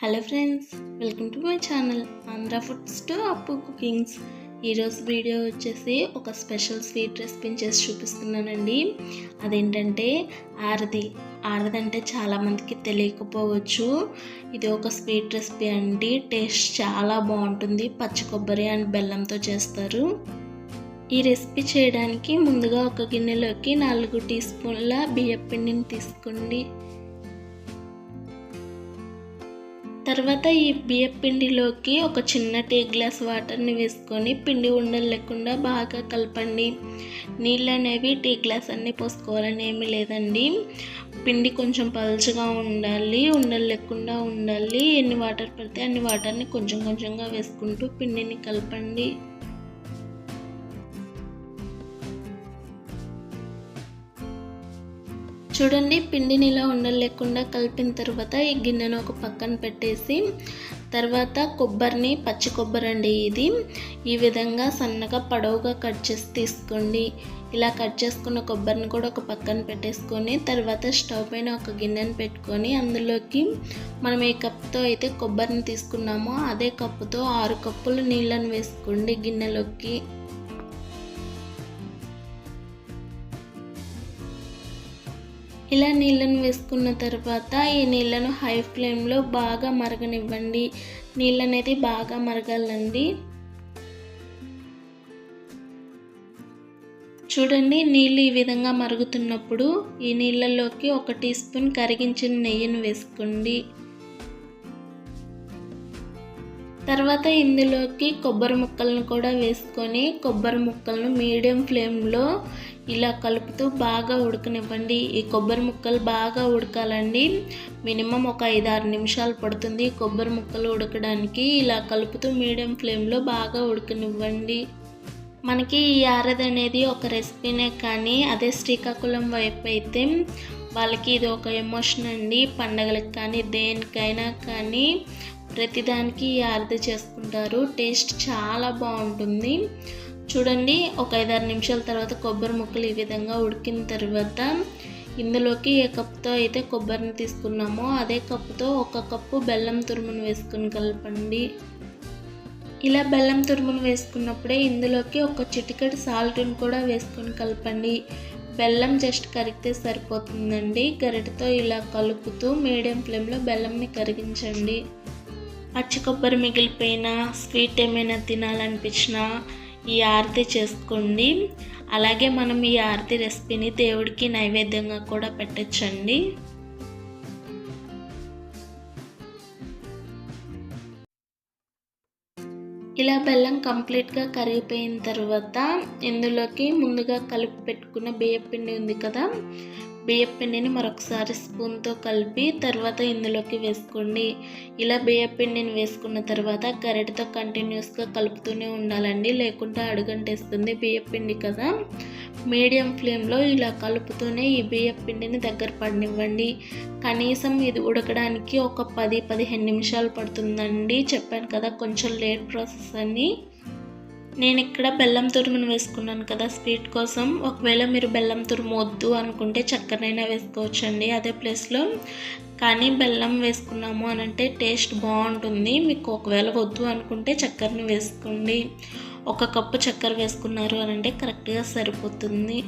Hello friends welcome to my channel Andhra foods to Appu cookings. ఈరోజు video వచ్చేసి ఒక special sweet రెసిపీని చేసి చూపిస్తున్నానండి. అదేంటంటే ఆరది. ఆరది అంటే చాలామందికి తెలియకపోవచ్చు. ఇది ఒక స్వీట్ రెసిపీ అండి. టేస్ట్ చాలా బాగుంటుంది. పచ్చి కొబ్బరి అండ్ బెల్లంతో చేస్తారు. ఈ రెసిపీ చేయడానికి ముందుగా ఒక గిన్నెలోకి నాలుగు టీ స్పూన్ల బియ్యం పిండిని తీసుకోండి. తర్వాత ఈ బియ్యం పిండిలోకి ఒక చిన్న టీ గ్లాస్ వాటర్ని వేసుకొని పిండి ఉండలు లేకుండా బాగా కలపండి. నీళ్ళు అనేవి టీ గ్లాస్ అన్ని పోసుకోవాలని ఏమీ లేదండి. పిండి కొంచెం పలుచగా ఉండాలి ఉండలు లేకుండా ఉండాలి. ఎన్ని వాటర్ పడితే అన్ని వాటర్ని కొంచెం కొంచెంగా వేసుకుంటూ పిండిని కలపండి. చూడండి పిండిని ఇలా ఉండలేకుండా కలిపిన తర్వాత ఈ గిన్నెను ఒక పక్కన పెట్టేసి తర్వాత కొబ్బరిని పచ్చి కొబ్బరి అండి ఇది. ఈ విధంగా సన్నగా పొడవుగా కట్ చేసి తీసుకోండి. ఇలా కట్ చేసుకున్న కొబ్బరిని కూడా ఒక పక్కన పెట్టేసుకొని తర్వాత స్టవ్ పైన ఒక గిన్నెను పెట్టుకొని అందులోకి మనం ఏ కప్తో అయితే కొబ్బరిని తీసుకున్నామో అదే కప్పుతో ఆరు కప్పులు నీళ్ళను వేసుకోండి గిన్నెలోకి. ఇలా నీళ్ళను వేసుకున్న తర్వాత ఈ నీళ్ళను హై ఫ్లేమ్లో బాగా మరగనివ్వండి. నీళ్ళు అనేది బాగా మరగాలండి. చూడండి నీళ్ళు ఈ విధంగా మరుగుతున్నప్పుడు ఈ నీళ్ళలోకి ఒక టీ స్పూన్ కరిగించిన నెయ్యిని వేసుకోండి. తర్వాత ఇందులోకి కొబ్బరి ముక్కలను కూడా వేసుకొని కొబ్బరి ముక్కలను మీడియం ఫ్లేమ్లో ఇలా కలుపుతూ బాగా ఉడకనివ్వండి. ఈ కొబ్బరి ముక్కలు బాగా ఉడకాలండి. మినిమం ఒక ఐదు ఆరు నిమిషాలు పడుతుంది కొబ్బరి ముక్కలు ఉడకడానికి. ఇలా కలుపుతూ మీడియం ఫ్లేమ్లో బాగా ఉడకనివ్వండి. మనకి ఈ ఆరది అనేది ఒక రెసిపీనే కానీ అదే శ్రీకాకుళం వైపు అయితే వాళ్ళకి ఇది ఒక ఎమోషన్ అండి. పండగలకు కానీ దేనికైనా కానీ ప్రతిదానికి ఈ ఆరది చేసుకుంటారు. టేస్ట్ చాలా బాగుంటుంది. చూడండి ఒక ఐదారు నిమిషాల తర్వాత కొబ్బరి ముక్కలు ఈ విధంగా ఉడికిన తర్వాత ఇందులోకి ఏ కప్తో అయితే కొబ్బరిని తీసుకున్నామో అదే కప్పుతో ఒక కప్పు బెల్లం తురుమును వేసుకుని కలపండి. ఇలా బెల్లం తురుమును వేసుకున్నప్పుడే ఇందులోకి ఒక చిటికెడు సాల్ట్ని కూడా వేసుకొని కలపండి. బెల్లం జస్ట్ కరిగితే సరిపోతుందండి. గరిటతో ఇలా కలుపుతూ మీడియం ఫ్లేమ్లో బెల్లంని కరిగించండి. పచ్చి కొబ్బరి మిగిలిపోయిన స్వీట్ ఏమైనా తినాలనిపించినా ఈ ఆరతి చేసుకోండి. అలాగే మనం ఈ ఆరతి రెసిపీని దేవుడికి నైవేద్యంగా కూడా పెట్టచ్చండి. ఇలా బెల్లం కంప్లీట్గా కరిగిపోయిన తర్వాత ఇందులోకి ముందుగా కలిపి పెట్టుకున్న బియ్యం పిండి ఉంది కదా బియ్యం పిండిని మరొకసారి స్పూన్తో కలిపి తర్వాత ఇందులోకి వేసుకోండి. ఇలా బియ్యం పిండిని వేసుకున్న తర్వాత గరిటతో కంటిన్యూస్గా కలుపుతూనే ఉండాలండి. లేకుంటే అడుగంటేస్తుంది బియ్యం పిండి కదా. మీడియం ఫ్లేమ్లో ఇలా కలుపుతూనే ఈ బియ్యం పిండిని దగ్గర పడినివ్వండి. కనీసం ఇది ఉడకడానికి ఒక పది పదిహేను నిమిషాలు పడుతుందండి. చెప్పాను కదా కొంచెం లేట్ ప్రాసెస్ అని. నేను ఇక్కడ బెల్లం తురుమును వేసుకున్నాను కదా స్వీట్ కోసం. ఒకవేళ మీరు బెల్లం తురుము వద్దు అనుకుంటే చక్కెరనైనా వేసుకోవచ్చండి అదే ప్లేస్లో. కానీ బెల్లం వేసుకున్నాము అని అంటే టేస్ట్ బాగుంటుంది. మీకు ఒకవేళ వద్దు అనుకుంటే చక్కెరని వేసుకోండి. ఒక కప్పు చక్కెర వేసుకున్నారు అని అంటే కరెక్ట్గా సరిపోతుంది.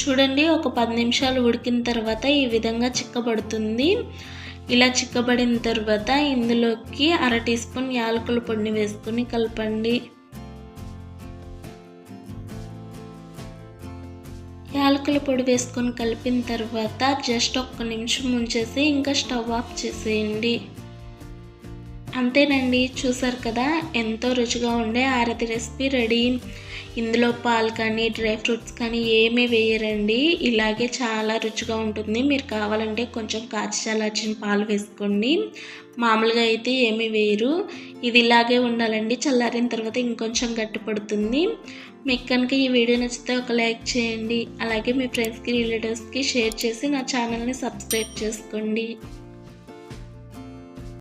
చూడండి ఒక పది నిమిషాలు ఉడికిన తర్వాత ఈ విధంగా చిక్కబడుతుంది. ఇలా చిక్కబడిన తర్వాత ఇందులోకి అర టీ స్పూన్ యాలకుల పొడిని వేసుకొని కలపండి. యాలకుల పొడి వేసుకొని కలిపిన తర్వాత జస్ట్ ఒక్క నిమిషం ఉంచేసి ఇంకా స్టవ్ ఆఫ్ చేసేయండి. అంతేనండి చూసారు కదా? ఎంతో రుచిగా ఉండే ఆరతి రెసిపీ రెడీ. ఇందులో పాలు కానీ డ్రై ఫ్రూట్స్ కానీ ఏమీ వేయరండి. ఇలాగే చాలా రుచిగా ఉంటుంది. మీరు కావాలంటే కొంచెం కాచి చల్లార్చిన పాలు వేసుకోండి. మామూలుగా అయితే ఏమీ వేయరు. ఇది ఇలాగే ఉండాలండి. చల్లారిన తర్వాత ఇంకొంచెం గట్టిపడుతుంది మీకు కనుక ఈ వీడియో నచ్చితే ఒక లైక్ చేయండి. అలాగే మీ ఫ్రెండ్స్కి రిలేటివ్స్కి షేర్ చేసి నా ఛానల్ని సబ్స్క్రైబ్ చేసుకోండి.